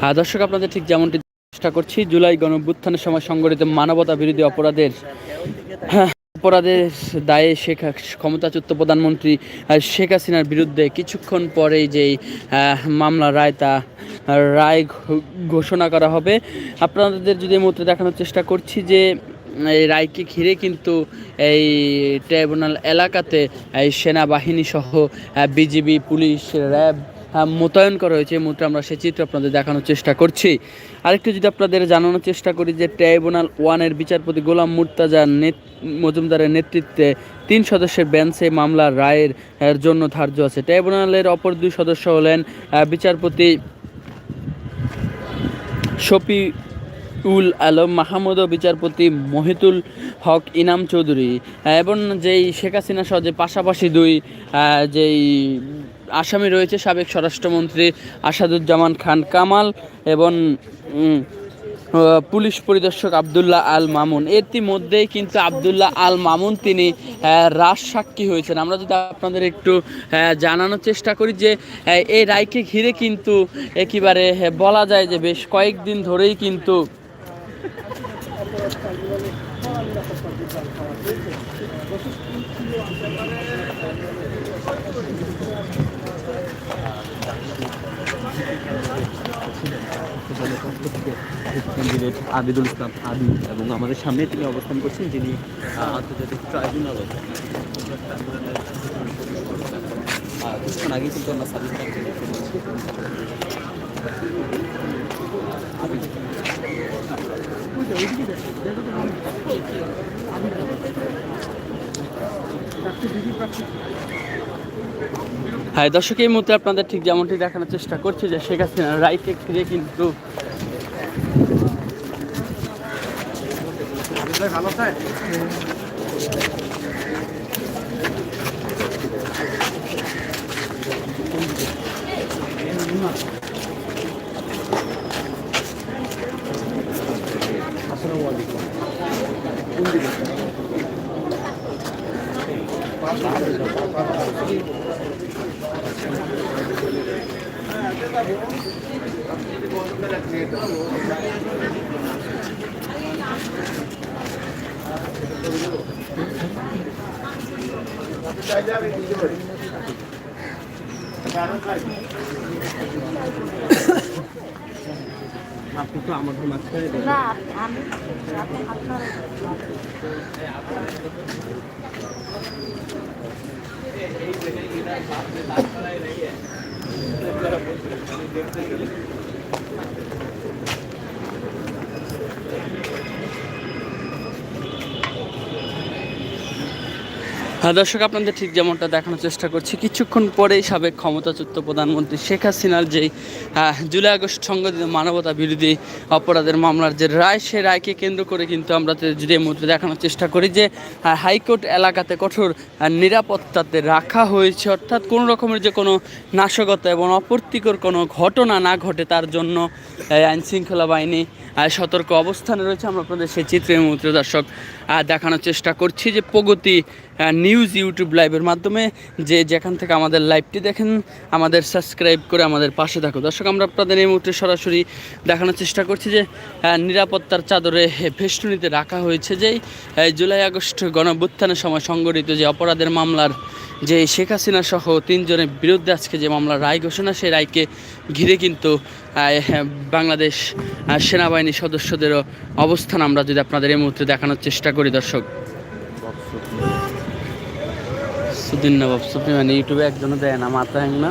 আহ, দর্শক আপনাদের ঠিক যেমনটি চেষ্টা করছি জুলাই গণভ্যুত্থানের সময় সংগঠিত মানবতা বিরোধী অপরাধের হ্যাঁ, অপরাধের দায়ে শেখ ক্ষমতাচ্যুত প্রধানমন্ত্রী শেখ হাসিনার বিরুদ্ধে কিছুক্ষণ পরেই যেই মামলা রায় তা রায় ঘোষণা করা হবে। আপনাদের যদি এই মুহূর্তে দেখানোর চেষ্টা করছি যে এই রায়কে ঘিরে কিন্তু এই ট্রাইব্যুনাল এলাকাতে এই সেনাবাহিনী সহ বিজিবি পুলিশ র্যাব মোতায়েন করা হয়েছে, এই মুহূর্তে আমরা সেই চিত্র আপনাদের দেখানোর চেষ্টা করছি। আরেকটু যদি আপনাদের জানানোর চেষ্টা করি যে ট্রাইব্যুনাল ওয়ানের বিচারপতি গোলাম মুর্তাজা নেত- মজুমদারের নেতৃত্বে তিন সদস্যের বেঞ্চে মামলার রায়ের জন্য ধার্য আছে। ট্রাইব্যুনালের অপর দুই সদস্য হলেন বিচারপতি শফি উল আলম, মাহমুদ ও বিচারপতি মহিতুল হক ইনাম চৌধুরী। এবং যেই শেখ হাসিনা সহ যে পাশাপাশি দুই যেই আসামি রয়েছে সাবেক স্বরাষ্ট্রমন্ত্রী আসাদুজ্জামান খান কামাল এবং পুলিশ পরিদর্শক আবদুল্লাহ আল মামুন। ইতিমধ্যেই কিন্তু আবদুল্লাহ আল মামুন তিনি রাজ সাক্ষী হয়েছেন। আমরা যদি আপনাদের একটু জানানোর চেষ্টা করি যে এই রায়কে ঘিরে কিন্তু একেবারে বলা যায় যে বেশ কয়েকদিন ধরেই কিন্তু ক্যান্ডিডেট আবিদুল ইসলাম আবি এবং আমাদের সামনে তিনি অবস্থান করছেন, যিনি আন্তর্জাতিক ট্রাইব্যুনাল কিছুক্ষণ আগে কিন্তু আমরা পাচ্ছি। হ্যাঁ দর্শক, এই মুহূর্তে আপনাদের ঠিক যেমনটি দেখানোর চেষ্টা করছে যে শেখ হাসিনা রাইটে ফিরে কিন্তু আসসালামু আলাইকুম চাইলে আমি দিতে পারি কারণ আপনি তো আমাদের মাঝখানে। না আমি হ্যাঁ দর্শক, আপনাদের ঠিক যেমনটা দেখানোর চেষ্টা করছি, কিছুক্ষণ পরেই সাবেক ক্ষমতাচ্যুত প্রধানমন্ত্রী শেখ হাসিনার যেই জুলাই আগস্ট সংগঠিত মানবতা বিরোধী অপরাধের মামলার যে রায় সে রায়কে কেন্দ্র করে কিন্তু আমরা যদি এই মুহূর্তে দেখানোর চেষ্টা করি যে হাইকোর্ট এলাকাতে কঠোর নিরাপত্তাতে রাখা হয়েছে, অর্থাৎ কোনো রকমের যে কোনো নাশকতা এবং অপ্রীতিকর কোনো ঘটনা না ঘটে, তার জন্য আইন শৃঙ্খলা বাহিনী সতর্ক অবস্থানে রয়েছে। আমরা আপনাদের সেই চিত্রের মুহূর্তে দর্শক দেখানোর চেষ্টা করছি যে প্রগতি নিউজ ইউটিউব লাইভের মাধ্যমে যে যেখান থেকে আমাদের লাইভটি দেখেন আমাদের সাবস্ক্রাইব করে আমাদের পাশে থাকো দর্শক আমরা আপনাদের এই মুহূর্তে সরাসরি দেখানোর চেষ্টা করছি যে নিরাপত্তার চাদরে ভেষ্টনীতে রাখা হয়েছে যেই জুলাই আগস্ট গণভ্যুত্থানের সময় সংগঠিত যে অপরাধের মামলার যে শেখ হাসিনা সহ তিনজনের বিরুদ্ধে আজকে যে মামলার রায় ঘোষণা সেই রায়কে ঘিরে কিন্তু হ্যাঁ, বাংলাদেশ সেনাবাহিনী সদস্যদেরও অবস্থান আমরা যদি আপনাদের এই মুহূর্তে দেখানোর চেষ্টা করি দর্শক। সুদিন নবাব সুফি মানে ইউটিউবে একজনও দেয় না মাথা হ্যাং না।